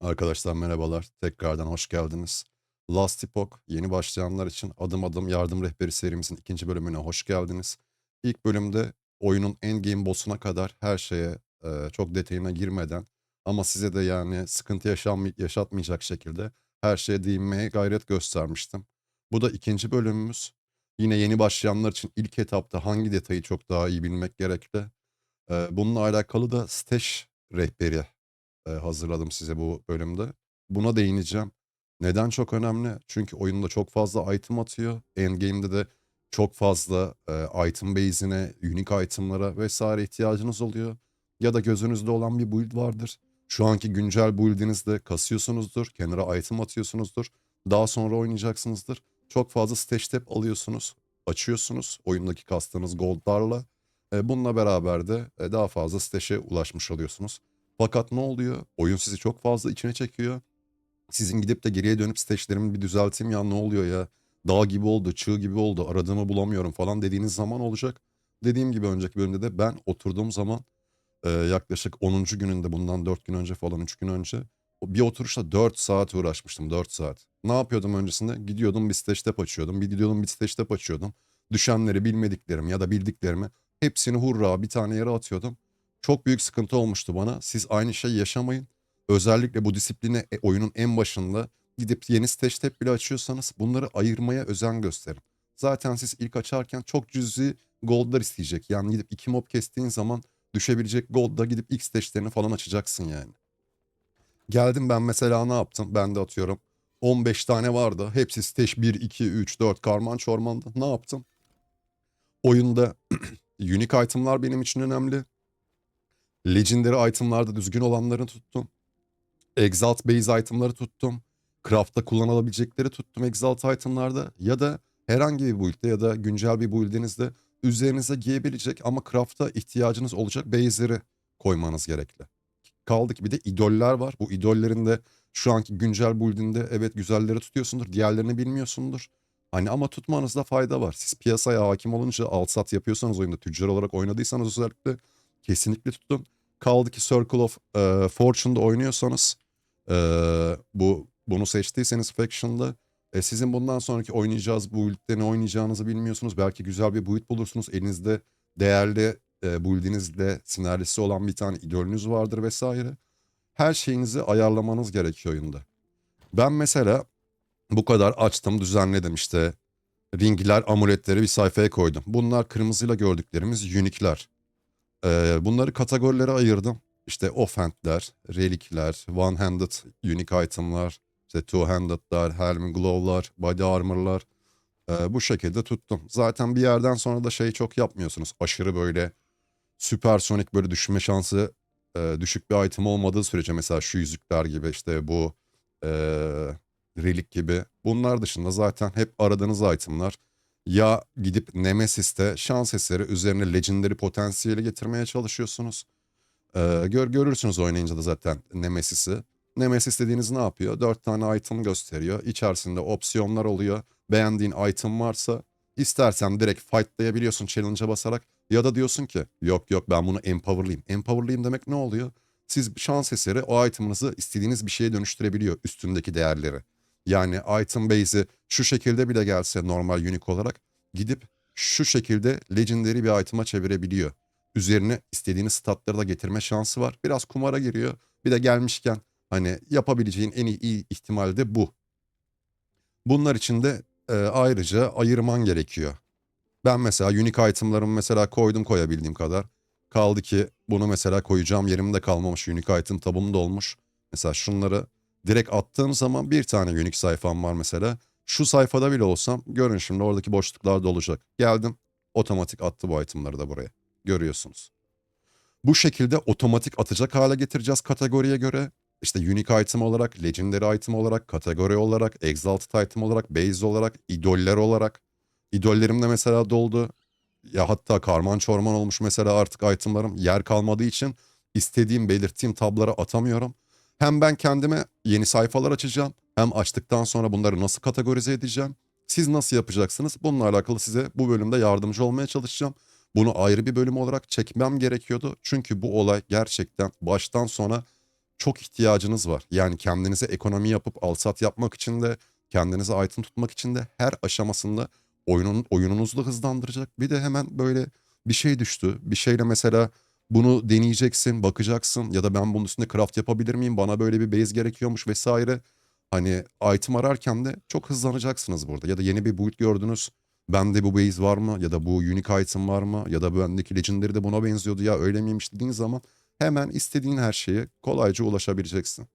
Arkadaşlar merhabalar. Tekrardan hoş geldiniz. Last Epoch yeni başlayanlar için adım adım yardım rehberi serimizin ikinci bölümüne hoş geldiniz. İlk bölümde oyunun endgame boss'una kadar her şeye e, çok detayına girmeden ama size de yani sıkıntı yaşanmay- yaşatmayacak şekilde her şeye değinmeye gayret göstermiştim. Bu da ikinci bölümümüz. Yine yeni başlayanlar için ilk etapta hangi detayı çok daha iyi bilmek gerekli? E, bununla alakalı da stash rehberi eee, hazırladım size bu bölümde. Buna değineceğim. Neden çok önemli? Çünkü oyunda çok fazla item atıyor. Endgame'de de çok fazla eee, item base'ine, unique item'lara vesaire ihtiyacınız oluyor. Ya da gözünüzde olan bir build vardır. Şu anki güncel build'inizde kasıyorsunuzdur, kenara item atıyorsunuzdur. Daha sonra oynayacaksınızdır. Çok fazla stash tab alıyorsunuz, açıyorsunuz oyundaki kastığınız gold'larla. Eee, bununla beraber de e, daha fazla stash'e ulaşmış oluyorsunuz. Fakat ne oluyor? Oyun sizi çok fazla içine çekiyor. Sizin gidip de geriye dönüp stash'lerimi bir düzelteyim ya ne oluyor ya? Dağ gibi oldu, çığ gibi oldu, aradığımı bulamıyorum falan dediğiniz zaman olacak. Dediğim gibi önceki bölümde de ben oturduğum zaman yaklaşık 10. gününde bundan 4 gün önce falan 3 gün önce bir oturuşta 4 saat uğraşmıştım 4 saat. Ne yapıyordum öncesinde? Gidiyordum bir stage tab açıyordum. Bir gidiyordum bir stage tab açıyordum. Düşenleri bilmediklerimi ya da bildiklerimi hepsini hurra bir tane yere atıyordum. Çok büyük sıkıntı olmuştu bana. Siz aynı şeyi yaşamayın. Özellikle bu disipline e, oyunun en başında gidip yeni stage tab bile açıyorsanız bunları ayırmaya özen gösterin. Zaten siz ilk açarken çok cüzi gold'lar isteyecek. Yani gidip iki mob kestiğin zaman düşebilecek gold'da gidip ilk stage'lerini falan açacaksın yani. Geldim ben mesela ne yaptım? Ben de atıyorum 15 tane vardı. Hepsi stage 1, 2, 3, 4 karman çormanda. Ne yaptım? Oyunda unique item'lar benim için önemli. Legendary item'larda düzgün olanları tuttum. Exalt base item'ları tuttum. Craft'ta kullanılabilecekleri tuttum Exalt item'larda. Ya da herhangi bir build'de ya da güncel bir build'inizde üzerinize giyebilecek ama craft'a ihtiyacınız olacak base'leri koymanız gerekli. Kaldı ki bir de idoller var. Bu idollerin de şu anki güncel build'inde evet güzelleri tutuyorsundur. Diğerlerini bilmiyorsundur. Hani ama tutmanızda fayda var. Siz piyasaya hakim olunca alt sat yapıyorsanız oyunda tüccar olarak oynadıysanız özellikle kesinlikle tutun. Kaldı ki Circle of e, Fortune'da oynuyorsanız e, bu bunu seçtiyseniz Faction'da e, sizin bundan sonraki oynayacağız build'de ne oynayacağınızı bilmiyorsunuz. Belki güzel bir build bulursunuz. Elinizde değerli e, build'inizle sinerjisi olan bir tane idolünüz vardır vesaire. Her şeyinizi ayarlamanız gerekiyor oyunda. Ben mesela bu kadar açtım, düzenledim işte. Ringler, amuletleri bir sayfaya koydum. Bunlar kırmızıyla gördüklerimiz unikler. Bunları kategorilere ayırdım. İşte offhandler, relikler, one-handed unique itemlar, işte two-handed'lar, helm glow'lar, body armor'lar. Ee, bu şekilde tuttum. Zaten bir yerden sonra da şey çok yapmıyorsunuz. Aşırı böyle süpersonik böyle düşme şansı e, düşük bir item olmadığı sürece mesela şu yüzükler gibi işte bu e, relik gibi. Bunlar dışında zaten hep aradığınız itemlar ya gidip Nemesis'te şans eseri üzerine legendary potansiyeli getirmeye çalışıyorsunuz. Ee, gör, görürsünüz oynayınca da zaten Nemesis'i. Nemesis dediğiniz ne yapıyor? Dört tane item gösteriyor. İçerisinde opsiyonlar oluyor. Beğendiğin item varsa istersen direkt fightlayabiliyorsun challenge'a basarak. Ya da diyorsun ki yok yok ben bunu empowerlayayım. Empowerlayayım demek ne oluyor? Siz şans eseri o item'ınızı istediğiniz bir şeye dönüştürebiliyor üstündeki değerleri. Yani item base'i şu şekilde bile gelse normal unique olarak gidip şu şekilde legendary bir item'a çevirebiliyor. Üzerine istediğiniz statları da getirme şansı var. Biraz kumara giriyor. Bir de gelmişken hani yapabileceğin en iyi, ihtimal de bu. Bunlar için de e, ayrıca ayırman gerekiyor. Ben mesela unique itemlarımı mesela koydum koyabildiğim kadar. Kaldı ki bunu mesela koyacağım yerimde kalmamış unique item tabum da olmuş. Mesela şunları direkt attığım zaman bir tane unique sayfam var mesela. Şu sayfada bile olsam görün şimdi oradaki boşluklar da olacak. Geldim otomatik attı bu itemları da buraya. Görüyorsunuz. Bu şekilde otomatik atacak hale getireceğiz kategoriye göre. İşte unique item olarak, legendary item olarak, kategori olarak, exalted item olarak, base olarak, idoller olarak. İdollerim de mesela doldu. Ya hatta karman çorman olmuş mesela artık itemlarım. Yer kalmadığı için istediğim belirttiğim tablara atamıyorum. Hem ben kendime yeni sayfalar açacağım. Hem açtıktan sonra bunları nasıl kategorize edeceğim. Siz nasıl yapacaksınız? Bununla alakalı size bu bölümde yardımcı olmaya çalışacağım. Bunu ayrı bir bölüm olarak çekmem gerekiyordu. Çünkü bu olay gerçekten baştan sona çok ihtiyacınız var. Yani kendinize ekonomi yapıp alsat yapmak için de kendinize item tutmak için de her aşamasında oyunun oyununuzu da hızlandıracak. Bir de hemen böyle bir şey düştü. Bir şeyle mesela bunu deneyeceksin, bakacaksın ya da ben bunun üstünde craft yapabilir miyim? Bana böyle bir base gerekiyormuş vesaire. Hani item ararken de çok hızlanacaksınız burada. Ya da yeni bir build gördünüz. Bende bu base var mı? Ya da bu unique item var mı? Ya da bendeki legendary de buna benziyordu ya öyle miymiş dediğin zaman hemen istediğin her şeye kolayca ulaşabileceksin.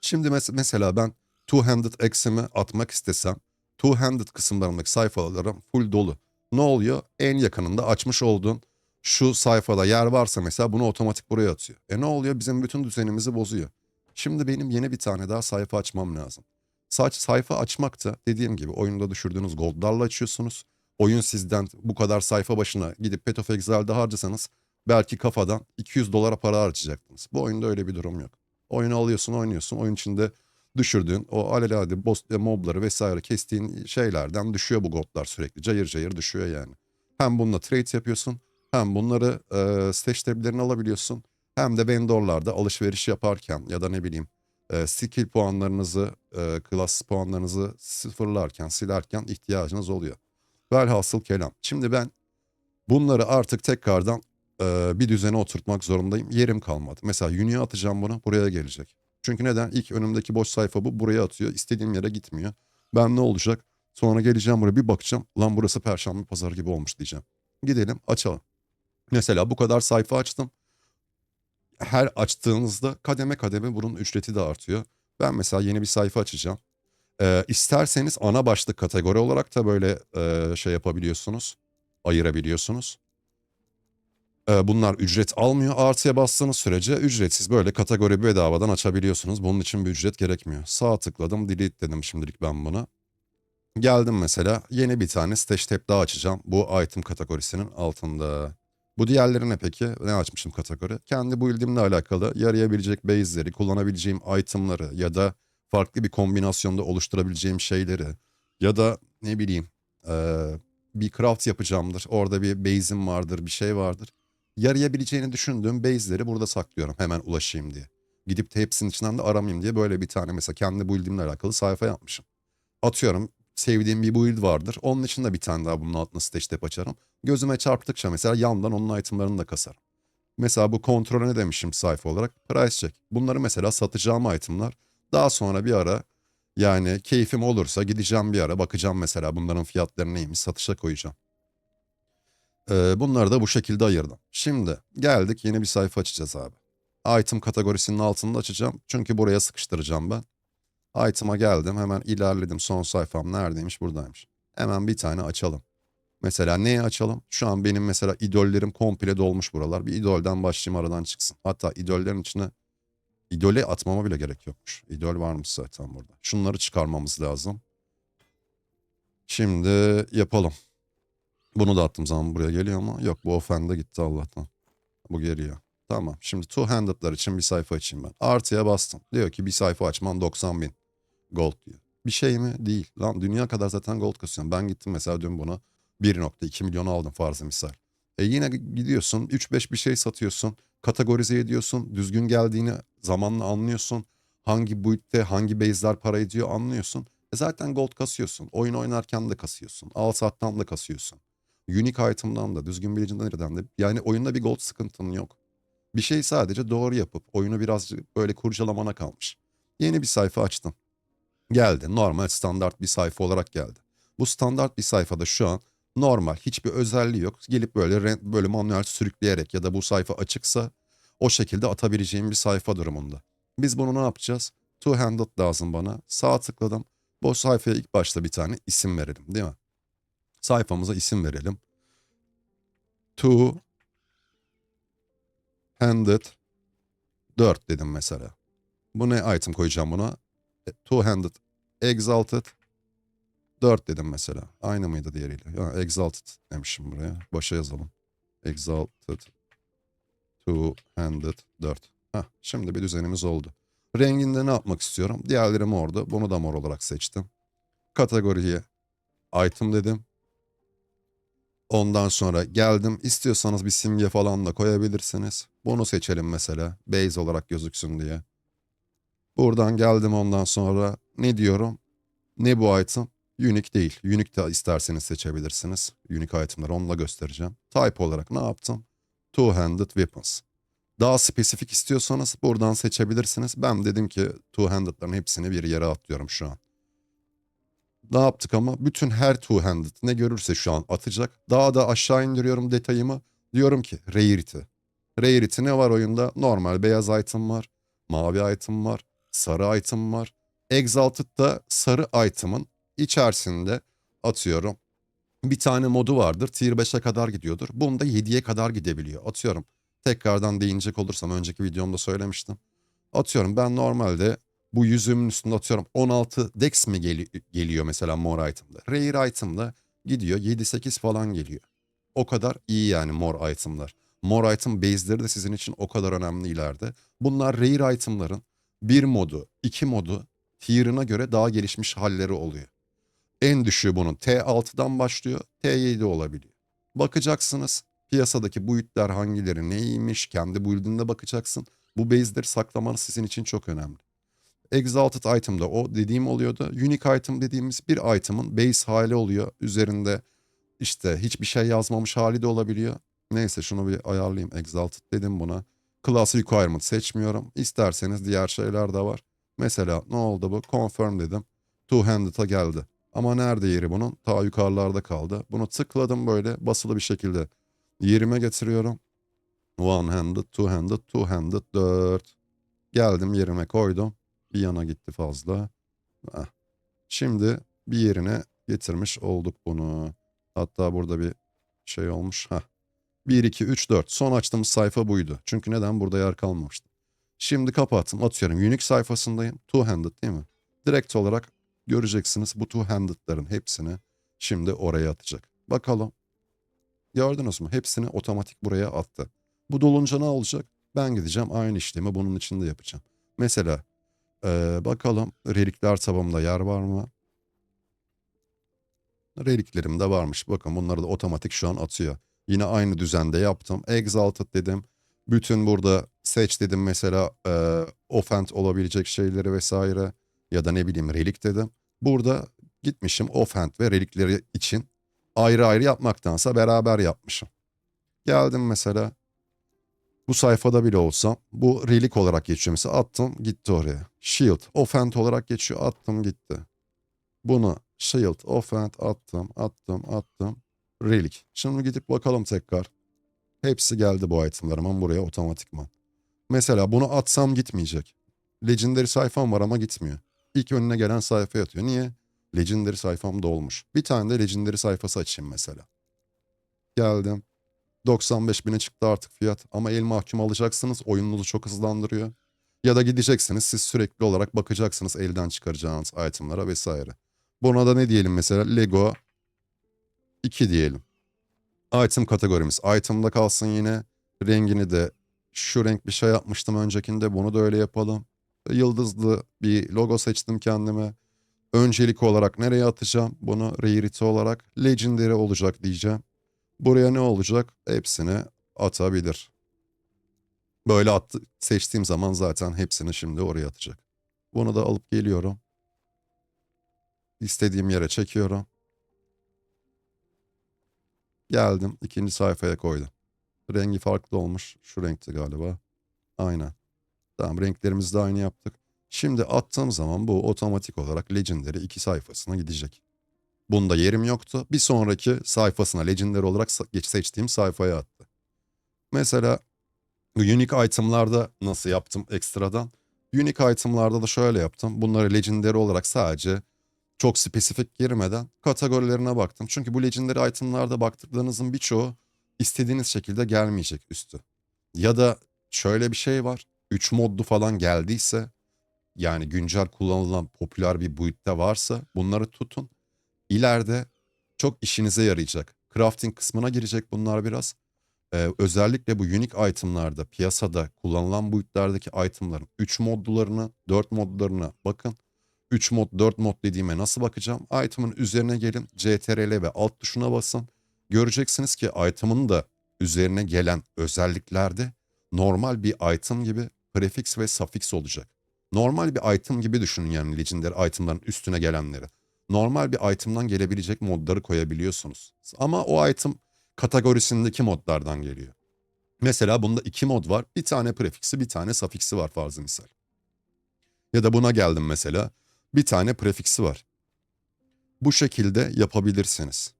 Şimdi mes- mesela ben two-handed axe'imi atmak istesem two-handed kısımlarındaki sayfalarım full dolu. Ne oluyor? En yakınında açmış olduğun şu sayfada yer varsa mesela bunu otomatik buraya atıyor. E ne oluyor? Bizim bütün düzenimizi bozuyor. Şimdi benim yeni bir tane daha sayfa açmam lazım. Saç sayfa açmak da dediğim gibi oyunda düşürdüğünüz goldlarla açıyorsunuz. Oyun sizden bu kadar sayfa başına gidip Path of Exile'de harcasanız belki kafadan 200 dolara para harcayacaktınız. Bu oyunda öyle bir durum yok. Oyunu alıyorsun oynuyorsun. Oyun içinde düşürdüğün o alelade boss, e, mobları vesaire kestiğin şeylerden düşüyor bu goldlar sürekli. Cayır cayır düşüyor yani. Hem bununla trade yapıyorsun hem bunları e, table'lerini alabiliyorsun. Hem de vendorlarda alışveriş yaparken ya da ne bileyim e, skill puanlarınızı, e, class puanlarınızı sıfırlarken, silerken ihtiyacınız oluyor. Velhasıl kelam. Şimdi ben bunları artık tekrardan e, bir düzene oturtmak zorundayım. Yerim kalmadı. Mesela Uni'ye atacağım bunu buraya gelecek. Çünkü neden? İlk önümdeki boş sayfa bu. Buraya atıyor. İstediğim yere gitmiyor. Ben ne olacak? Sonra geleceğim buraya bir bakacağım. Lan burası perşembe pazar gibi olmuş diyeceğim. Gidelim açalım. Mesela bu kadar sayfa açtım. Her açtığınızda kademe kademe bunun ücreti de artıyor. Ben mesela yeni bir sayfa açacağım. Ee, isterseniz ana başlık kategori olarak da böyle e, şey yapabiliyorsunuz. Ayırabiliyorsunuz. Ee, bunlar ücret almıyor. Artıya bastığınız sürece ücretsiz böyle kategori bedavadan açabiliyorsunuz. Bunun için bir ücret gerekmiyor. Sağ tıkladım delete dedim şimdilik ben buna. Geldim mesela yeni bir tane stash tab daha açacağım. Bu item kategorisinin altında. Bu diğerleri ne peki? Ne açmışım kategori? Kendi build'imle alakalı yarayabilecek base'leri, kullanabileceğim itemları ya da farklı bir kombinasyonda oluşturabileceğim şeyleri ya da ne bileyim eee, bir craft yapacağımdır. Orada bir base'im vardır, bir şey vardır. Yarayabileceğini düşündüğüm base'leri burada saklıyorum hemen ulaşayım diye. Gidip de hepsinin içinden de aramayayım diye böyle bir tane mesela kendi build'imle alakalı sayfa yapmışım. Atıyorum sevdiğim bir build vardır. Onun için de bir tane daha bunun altına stash tab açarım. Gözüme çarptıkça mesela yandan onun itemlarını da kasarım. Mesela bu kontrole ne demişim sayfa olarak? Price check. Bunları mesela satacağım itemlar. Daha sonra bir ara yani keyfim olursa gideceğim bir ara bakacağım mesela bunların fiyatları neymiş satışa koyacağım. Ee, bunları da bu şekilde ayırdım. Şimdi geldik yeni bir sayfa açacağız abi. Item kategorisinin altında açacağım. Çünkü buraya sıkıştıracağım ben. Item'a geldim hemen ilerledim. Son sayfam neredeymiş? Buradaymış. Hemen bir tane açalım. Mesela neyi açalım? Şu an benim mesela idollerim komple dolmuş buralar. Bir idolden başlayayım aradan çıksın. Hatta idollerin içine idole atmama bile gerek yokmuş. İdol varmış zaten burada. Şunları çıkarmamız lazım. Şimdi yapalım. Bunu da attım zaman buraya geliyor ama yok bu offend'e gitti Allah'tan. Bu geliyor. Tamam. Şimdi two handed'lar için bir sayfa açayım ben. Artıya bastım. Diyor ki bir sayfa açman 90 bin gold diyor. Bir şey mi? Değil. Lan dünya kadar zaten gold kasıyorum. Ben gittim mesela dün buna 1.2 milyon aldım farzı misal. E yine gidiyorsun 3-5 bir şey satıyorsun. Kategorize ediyorsun. Düzgün geldiğini zamanla anlıyorsun. Hangi build'de hangi base'ler para ediyor anlıyorsun. E zaten gold kasıyorsun. Oyun oynarken de kasıyorsun. Al sattan da kasıyorsun. Unique item'dan da düzgün legendary'den de. Yani oyunda bir gold sıkıntın yok. Bir şey sadece doğru yapıp oyunu birazcık böyle kurcalamana kalmış. Yeni bir sayfa açtım. Geldi. Normal standart bir sayfa olarak geldi. Bu standart bir sayfada şu an normal hiçbir özelliği yok. Gelip böyle böyle manuel sürükleyerek ya da bu sayfa açıksa o şekilde atabileceğim bir sayfa durumunda. Biz bunu ne yapacağız? Two handed lazım bana. Sağ tıkladım. Bu sayfaya ilk başta bir tane isim verelim değil mi? Sayfamıza isim verelim. Two handed 4 dedim mesela. Bu ne item koyacağım buna? E, Two handed exalted 4 dedim mesela. Aynı mıydı diğeriyle? Ya, exalted demişim buraya. Başa yazalım. Exalted two handed 4. Heh, şimdi bir düzenimiz oldu. Renginde ne yapmak istiyorum? Diğerleri mordu. Bunu da mor olarak seçtim. Kategoriye item dedim. Ondan sonra geldim. İstiyorsanız bir simge falan da koyabilirsiniz. Bunu seçelim mesela. Base olarak gözüksün diye. Buradan geldim ondan sonra ne diyorum? Ne bu item? Unique değil. Unique de isterseniz seçebilirsiniz. Unique itemları onu da göstereceğim. Type olarak ne yaptım? Two-handed weapons. Daha spesifik istiyorsanız buradan seçebilirsiniz. Ben dedim ki two-handed'ların hepsini bir yere atlıyorum şu an. Ne yaptık ama bütün her two-handed ne görürse şu an atacak. Daha da aşağı indiriyorum detayımı. Diyorum ki rarity. Rarity ne var oyunda? Normal beyaz item var. Mavi item var. Sarı item var. Exalted da sarı item'ın içerisinde atıyorum. Bir tane modu vardır. Tier 5'e kadar gidiyordur. Bunda 7'ye kadar gidebiliyor. Atıyorum. Tekrardan değinecek olursam önceki videomda söylemiştim. Atıyorum ben normalde bu yüzümün üstünde atıyorum 16 dex mi geli- geliyor mesela mor item'da. Rare item'da gidiyor 7-8 falan geliyor. O kadar iyi yani mor item'lar. Mor item base'leri de sizin için o kadar önemli ileride. Bunlar rare item'ların bir modu, iki modu tier'ına göre daha gelişmiş halleri oluyor. En düşüğü bunun T6'dan başlıyor, T7 olabiliyor. Bakacaksınız piyasadaki build'ler hangileri neymiş, kendi build'inde bakacaksın. Bu base'leri saklamanız sizin için çok önemli. Exalted item'da o dediğim oluyordu. Unique item dediğimiz bir item'ın base hali oluyor. Üzerinde işte hiçbir şey yazmamış hali de olabiliyor. Neyse şunu bir ayarlayayım. Exalted dedim buna. Class requirement seçmiyorum. İsterseniz diğer şeyler de var. Mesela ne oldu bu? Confirm dedim. Two-handed'a geldi. Ama nerede yeri bunun? Ta yukarılarda kaldı. Bunu tıkladım böyle basılı bir şekilde. Yerime getiriyorum. One-handed, two-handed, two-handed, dört. Geldim yerime koydum. Bir yana gitti fazla. Heh. Şimdi bir yerine getirmiş olduk bunu. Hatta burada bir şey olmuş. Heh. 1, 2, 3, 4. Son açtığımız sayfa buydu. Çünkü neden? Burada yer kalmamıştı. Şimdi kapattım. Atıyorum. Unique sayfasındayım. Two-handed değil mi? Direkt olarak göreceksiniz bu two-handed'ların hepsini şimdi oraya atacak. Bakalım. Gördünüz mü? Hepsini otomatik buraya attı. Bu dolunca ne olacak? Ben gideceğim aynı işlemi bunun içinde yapacağım. Mesela eee, bakalım relikler tabamda yer var mı? Reliklerim de varmış. Bakın bunları da otomatik şu an atıyor. Yine aynı düzende yaptım. Exalted dedim. Bütün burada seç dedim mesela eee offend olabilecek şeyleri vesaire. Ya da ne bileyim relik dedim. Burada gitmişim offend ve relikleri için ayrı ayrı yapmaktansa beraber yapmışım. Geldim mesela bu sayfada bile olsam bu relik olarak geçiyor mesela attım gitti oraya. Shield offend olarak geçiyor attım gitti. Bunu shield offend attım attım attım relik. Şimdi gidip bakalım tekrar. Hepsi geldi bu itemlarımın buraya otomatikman. Mesela bunu atsam gitmeyecek. Legendary sayfam var ama gitmiyor. İlk önüne gelen sayfaya atıyor. Niye? Legendary sayfam dolmuş. Bir tane de Legendary sayfası açayım mesela. Geldim. 95 bine çıktı artık fiyat. Ama el mahkum alacaksınız. Oyununuzu çok hızlandırıyor. Ya da gideceksiniz siz sürekli olarak bakacaksınız elden çıkaracağınız itemlara vesaire. Buna da ne diyelim mesela Lego 2 diyelim. Item kategorimiz item'da kalsın yine. Rengini de şu renk bir şey yapmıştım öncekinde. Bunu da öyle yapalım. Yıldızlı bir logo seçtim kendime. Öncelik olarak nereye atacağım? Bunu rarity olarak legendary olacak diyeceğim. Buraya ne olacak? Hepsini atabilir. Böyle attı, seçtiğim zaman zaten hepsini şimdi oraya atacak. Bunu da alıp geliyorum. İstediğim yere çekiyorum. Geldim ikinci sayfaya koydum. Rengi farklı olmuş. Şu renkti galiba. Aynen. Tamam renklerimizi de aynı yaptık. Şimdi attığım zaman bu otomatik olarak Legendary 2 sayfasına gidecek. Bunda yerim yoktu. Bir sonraki sayfasına Legendary olarak geç seçtiğim sayfaya attı. Mesela unique itemlarda nasıl yaptım ekstradan? Unique itemlarda da şöyle yaptım. Bunları Legendary olarak sadece çok spesifik girmeden kategorilerine baktım. Çünkü bu Legendary itemlarda baktığınızın birçoğu istediğiniz şekilde gelmeyecek üstü. Ya da şöyle bir şey var. 3 modlu falan geldiyse yani güncel kullanılan popüler bir build'de varsa bunları tutun. İleride çok işinize yarayacak. Crafting kısmına girecek bunlar biraz. Ee, özellikle bu unique itemlarda piyasada kullanılan build'lerdeki itemların 3 modlularına 4 modlarına bakın. 3 mod 4 mod dediğime nasıl bakacağım? Item'ın üzerine gelin CTRL ve alt tuşuna basın. Göreceksiniz ki item'ın da üzerine gelen özelliklerde normal bir item gibi prefix ve suffix olacak. Normal bir item gibi düşünün yani legendary itemların üstüne gelenleri. Normal bir item'dan gelebilecek modları koyabiliyorsunuz. Ama o item kategorisindeki modlardan geliyor. Mesela bunda iki mod var. Bir tane prefiksi bir tane safiksi var farzı misal. Ya da buna geldim mesela. Bir tane prefiksi var. Bu şekilde yapabilirsiniz.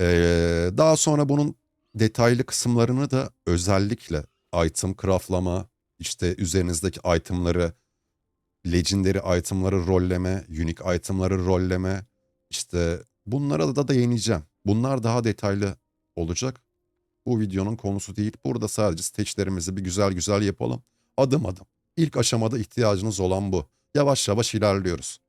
Ee, daha sonra bunun detaylı kısımlarını da özellikle item craft'lama, işte üzerinizdeki itemları, legendary itemları rolleme, unique itemları rolleme, işte bunlara da değineceğim. Bunlar daha detaylı olacak. Bu videonun konusu değil. Burada sadece stage'lerimizi bir güzel güzel yapalım. Adım adım. İlk aşamada ihtiyacınız olan bu. Yavaş yavaş ilerliyoruz.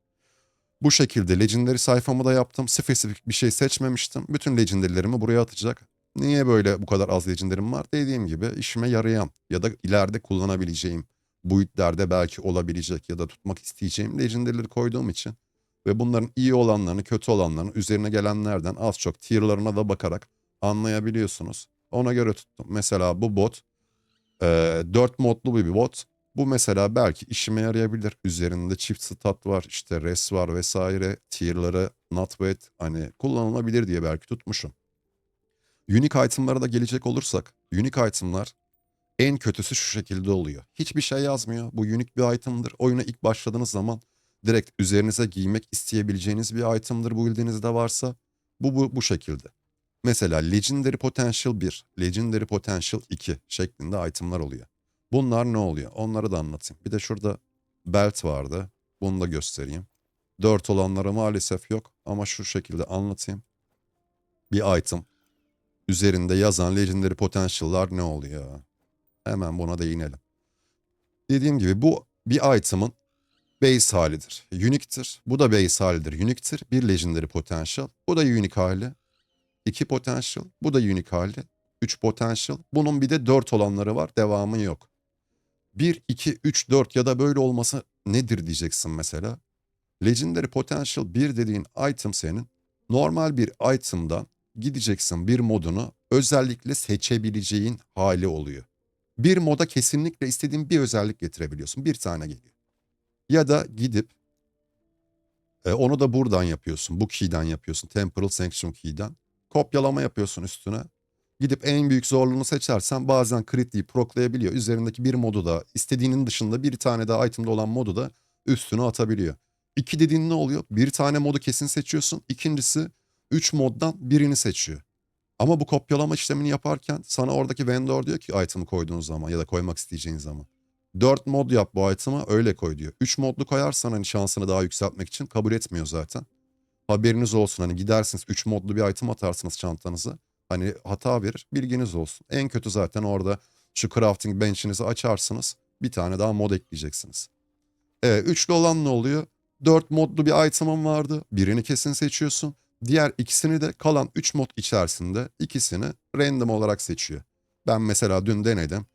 Bu şekilde legendary sayfamı da yaptım. Spesifik bir şey seçmemiştim. Bütün legendary'lerimi buraya atacak. Niye böyle bu kadar az legendary'm var? Dediğim gibi işime yarayan ya da ileride kullanabileceğim, build'lerde belki olabilecek ya da tutmak isteyeceğim legendary'leri koyduğum için ve bunların iyi olanlarını, kötü olanlarını üzerine gelenlerden az çok tier'larına da bakarak anlayabiliyorsunuz. Ona göre tuttum. Mesela bu bot e, 4 modlu bir bot. Bu mesela belki işime yarayabilir. Üzerinde çift stat var, işte res var vesaire. Tier'ları not wet hani kullanılabilir diye belki tutmuşum. Unique item'lara da gelecek olursak, unique item'lar en kötüsü şu şekilde oluyor. Hiçbir şey yazmıyor. Bu unique bir item'dır. Oyuna ilk başladığınız zaman direkt üzerinize giymek isteyebileceğiniz bir item'dır bu bildiğinizde varsa. Bu, bu, bu şekilde. Mesela Legendary Potential 1, Legendary Potential 2 şeklinde item'lar oluyor. Bunlar ne oluyor? Onları da anlatayım. Bir de şurada belt vardı. Bunu da göstereyim. 4 olanlara maalesef yok ama şu şekilde anlatayım. Bir item. Üzerinde yazan Legendary Potential'lar ne oluyor? Hemen buna değinelim. Dediğim gibi bu bir item'ın base halidir. Unique'tir. Bu da base halidir. Unique'tir. Bir Legendary Potential. Bu da unique hali. 2 potential. Bu da unique hali. 3 potential. Bunun bir de 4 olanları var. Devamı yok. 1, 2, 3, 4 ya da böyle olması nedir diyeceksin mesela. Legendary Potential 1 dediğin item senin normal bir item'dan gideceksin bir modunu özellikle seçebileceğin hali oluyor. Bir moda kesinlikle istediğin bir özellik getirebiliyorsun. Bir tane geliyor. Ya da gidip e, onu da buradan yapıyorsun. Bu key'den yapıyorsun. Temporal Sanction key'den kopyalama yapıyorsun üstüne. Gidip en büyük zorluğunu seçersen bazen crit deyip proklayabiliyor. Üzerindeki bir modu da istediğinin dışında bir tane daha item'da olan modu da üstüne atabiliyor. İki dediğin ne oluyor? Bir tane modu kesin seçiyorsun. İkincisi üç moddan birini seçiyor. Ama bu kopyalama işlemini yaparken sana oradaki vendor diyor ki item'ı koyduğun zaman ya da koymak isteyeceğin zaman. 4 mod yap bu item'ı öyle koy diyor. 3 modlu koyarsan hani şansını daha yükseltmek için kabul etmiyor zaten. Haberiniz olsun hani gidersiniz 3 modlu bir item atarsınız çantanıza. Hani hata verir bilginiz olsun. En kötü zaten orada şu crafting bench'inizi açarsınız. Bir tane daha mod ekleyeceksiniz. Evet üçlü olan ne oluyor? 4 modlu bir item'ın vardı. Birini kesin seçiyorsun. Diğer ikisini de kalan 3 mod içerisinde ikisini random olarak seçiyor. Ben mesela dün denedim.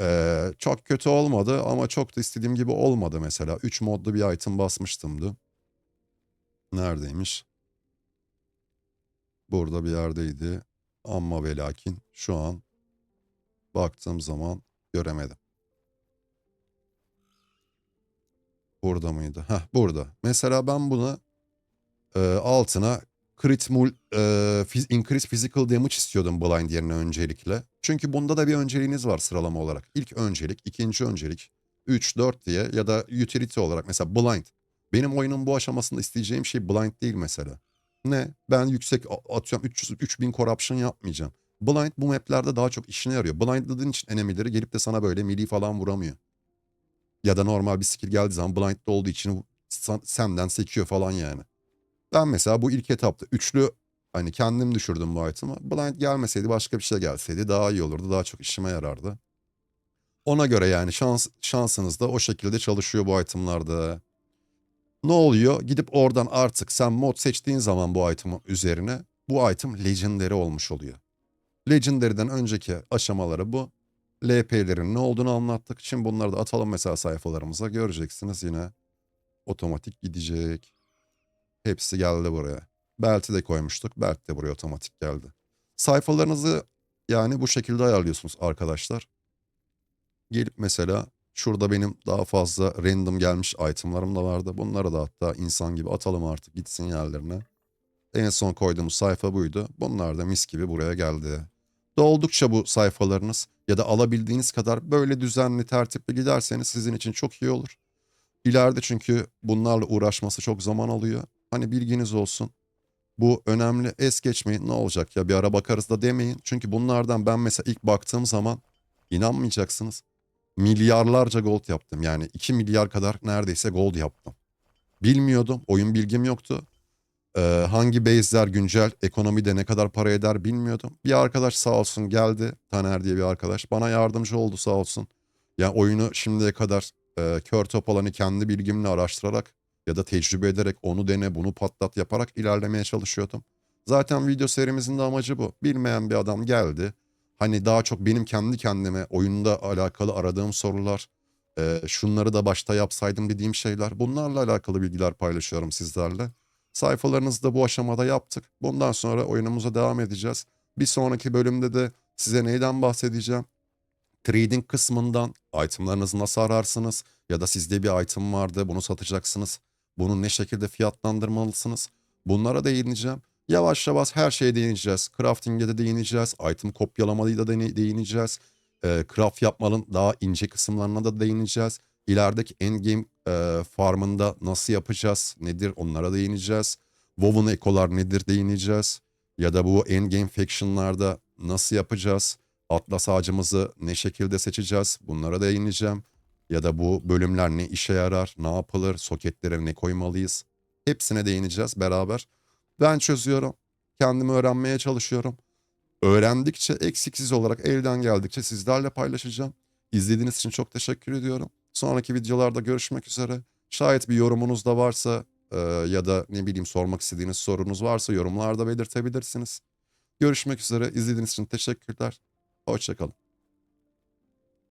Ee, çok kötü olmadı ama çok da istediğim gibi olmadı mesela. 3 modlu bir item basmıştımdı. Neredeymiş? Burada bir yerdeydi. Ama ve lakin şu an baktığım zaman göremedim. Burada mıydı? Heh burada. Mesela ben buna e, altına crit mul, e, increase physical damage istiyordum blind yerine öncelikle. Çünkü bunda da bir önceliğiniz var sıralama olarak. İlk öncelik, ikinci öncelik, 3, 4 diye ya da utility olarak mesela blind. Benim oyunun bu aşamasında isteyeceğim şey blind değil mesela. Ne? Ben yüksek atıyorum 300 3000 corruption yapmayacağım. Blind bu maplerde daha çok işine yarıyor. Blindladığın için enemileri gelip de sana böyle melee falan vuramıyor. Ya da normal bir skill geldiği zaman blind'da olduğu için senden sekiyor falan yani. Ben mesela bu ilk etapta üçlü hani kendim düşürdüm bu item'ı. Blind gelmeseydi başka bir şey gelseydi daha iyi olurdu. Daha çok işime yarardı. Ona göre yani şans şansınız da o şekilde çalışıyor bu item'larda. Ne oluyor? Gidip oradan artık sen mod seçtiğin zaman bu item'ın üzerine bu item legendary olmuş oluyor. Legendary'den önceki aşamaları bu. LP'lerin ne olduğunu anlattık. Şimdi bunları da atalım mesela sayfalarımıza. Göreceksiniz yine otomatik gidecek. Hepsi geldi buraya. Belt'i de koymuştuk. Belt de buraya otomatik geldi. Sayfalarınızı yani bu şekilde ayarlıyorsunuz arkadaşlar. Gelip mesela şurada benim daha fazla random gelmiş itemlarım da vardı. Bunları da hatta insan gibi atalım artık gitsin yerlerine. En son koyduğumuz sayfa buydu. Bunlar da mis gibi buraya geldi. Doldukça bu sayfalarınız ya da alabildiğiniz kadar böyle düzenli tertipli giderseniz sizin için çok iyi olur. İleride çünkü bunlarla uğraşması çok zaman alıyor. Hani bilginiz olsun. Bu önemli. Es geçmeyin. Ne olacak ya bir ara bakarız da demeyin. Çünkü bunlardan ben mesela ilk baktığım zaman inanmayacaksınız. Milyarlarca gold yaptım. Yani 2 milyar kadar neredeyse gold yaptım. Bilmiyordum. Oyun bilgim yoktu. Ee, hangi base'ler güncel, ekonomide ne kadar para eder bilmiyordum. Bir arkadaş sağ olsun geldi. Taner diye bir arkadaş. Bana yardımcı oldu sağ olsun. Yani oyunu şimdiye kadar e, kör topalanı kendi bilgimle araştırarak ya da tecrübe ederek onu dene bunu patlat yaparak ilerlemeye çalışıyordum. Zaten video serimizin de amacı bu. Bilmeyen bir adam geldi. Hani daha çok benim kendi kendime oyunda alakalı aradığım sorular, e, şunları da başta yapsaydım dediğim şeyler. Bunlarla alakalı bilgiler paylaşıyorum sizlerle. Sayfalarınızı da bu aşamada yaptık. Bundan sonra oyunumuza devam edeceğiz. Bir sonraki bölümde de size neyden bahsedeceğim? Trading kısmından itemlarınızı nasıl ararsınız? Ya da sizde bir item vardı bunu satacaksınız. Bunu ne şekilde fiyatlandırmalısınız? Bunlara değineceğim. Yavaş yavaş her şeye değineceğiz. Crafting'e de değineceğiz. Item kopyalamayı da değineceğiz. Ee, craft yapmanın daha ince kısımlarına da değineceğiz. İlerideki endgame e, farmında nasıl yapacağız? Nedir? Onlara değineceğiz. WoW'un ekolar nedir? Değineceğiz. Ya da bu endgame faction'larda nasıl yapacağız? Atlas ağacımızı ne şekilde seçeceğiz? Bunlara değineceğim. Ya da bu bölümler ne işe yarar? Ne yapılır? Soketlere ne koymalıyız? Hepsine değineceğiz beraber. Ben çözüyorum. Kendimi öğrenmeye çalışıyorum. Öğrendikçe eksiksiz olarak elden geldikçe sizlerle paylaşacağım. İzlediğiniz için çok teşekkür ediyorum. Sonraki videolarda görüşmek üzere. Şayet bir yorumunuz da varsa e, ya da ne bileyim sormak istediğiniz sorunuz varsa yorumlarda belirtebilirsiniz. Görüşmek üzere. İzlediğiniz için teşekkürler. Hoşçakalın.